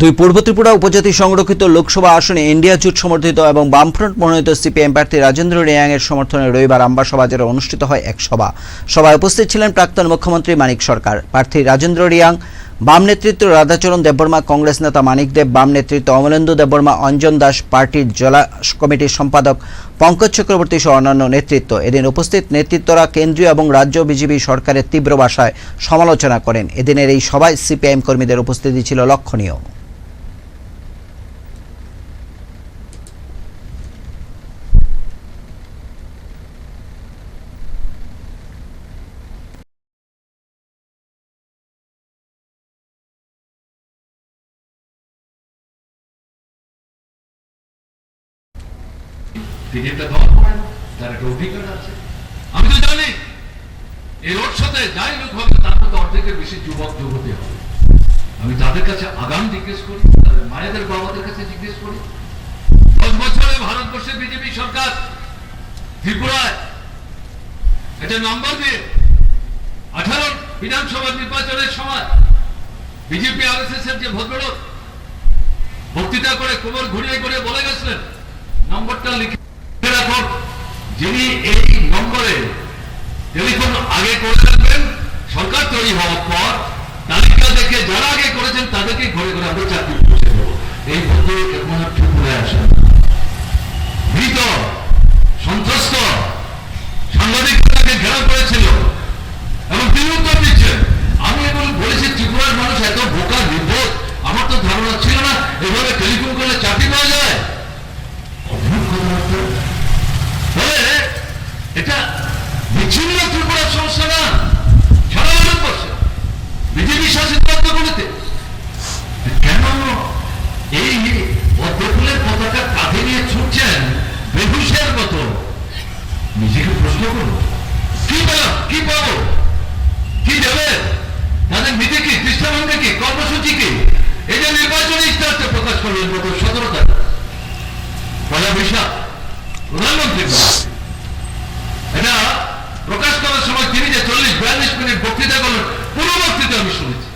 দুই পূর্ব ত্রিপুরা উপজাতি সংরক্ষিত লোকসভা আসনে ইন্ডিয়া জোট সমর্থিত এবং বামফ্রন্ট মনোনীত সিপিএম প্রার্থী রাজেন্দ্র রিয়াং এর সমর্থনে রবিবার আম্বাসা বাজারে অনুষ্ঠিত হয় এক সভা। সভায় উপস্থিত ছিলেন প্রাক্তন মুখ্যমন্ত্রী মানিক সরকার। প্রার্থী রাজেন্দ্র রিয়াং, বাম নেতৃত্ব রাধাচরণ দেববর্মা, কংগ্রেস নেতা মানিক দেব, বাম নেতৃত্ব অমলেন্দু দেববর্মা, অঞ্জন দাস, পার্টির জেলা কমিটির সম্পাদক পঙ্কজ চক্রবর্তী সহ অন্যান্য নেতৃত্ব। এদিন উপস্থিত নেতৃত্বরা কেন্দ্রীয় এবং রাজ্য বিজেপি সরকারের তীব্র ভাষায় সমালোচনা করেন। এদিনের এই সভায় সিপিআইএম কর্মীদের উপস্থিতি ছিল লক্ষণীয়। টিকিটটা দেওয়ার পরে তার একটা অধিকার আছে। আমি তো জানি, এই ওর যাই লোক হবে, তার মধ্যে অর্ধেকের বেশি যুবক, যুবতী হবে। আমি তাদের কাছে আগাম জিজ্ঞেস করি, তাদের মায়েদের, বাবাদের কাছে জিজ্ঞেস করি। দশ বছরে ভারতবর্ষে বিজেপি সরকার, ত্রিপুরায় একটা নম্বর দিয়ে আঠারো বিধানসভা নির্বাচনের সময় বিজেপি আর এর যে ভদ্রলোক বক্তৃতা করে কোমর ঘুরিয়ে ঘুরিয়ে বলে গেছিলেন যিনি এই নম্বরে টেলিফোন আগে করে রাখবেন, সরকার তৈরি হওয়ার পর তালিকা দেখে যারা আগে করেছেন তাদেরকে ঘরে ঘরে আমরা চাকরি পৌঁছে দেবো। এই ভদ্রলোক এখন আর ত্রিপুরে আসেন ভীত সন্ত্রস্ত ঘেরাও করেছিল এবং তিনি উত্তর দিচ্ছেন, আমি এবং বলেছি ত্রিপুরার মানুষ এত বোকা, নির্বোধ। আমার তো ধারণা ছিল না এভাবে টেলিফোন করলে চাকরি পাওয়া যায়। ফলে এটা বিচ্ছিন্ন ত্রিপুরার সমস্যা না সারা ভারতবর্ষে বিজেপি শাসিত রাজ্যগুলিতে। কেন এই পদ্মফুলের পতাকা কাঁধে নিয়ে ছুটছেন বেহুশের মতো? নিজেকে প্রশ্ন করুন। কি পেলাম? কি পাবো? কি দেবে? তাদের নীতি কি? দৃষ্টাভঙ্গ কি? কর্মসূচি কি? এই যে নির্বাচনী ইস্তাহারটা প্রকাশ করলেন গত সতেরো তারিখ। পয়লা বৈশাখ। প্রকাশ করার সময় তিনি যে চল্লিশ বিয়াল্লিশ মিনিট বক্তৃতা করলেন পুরো বক্তৃতা আমি শুনেছি।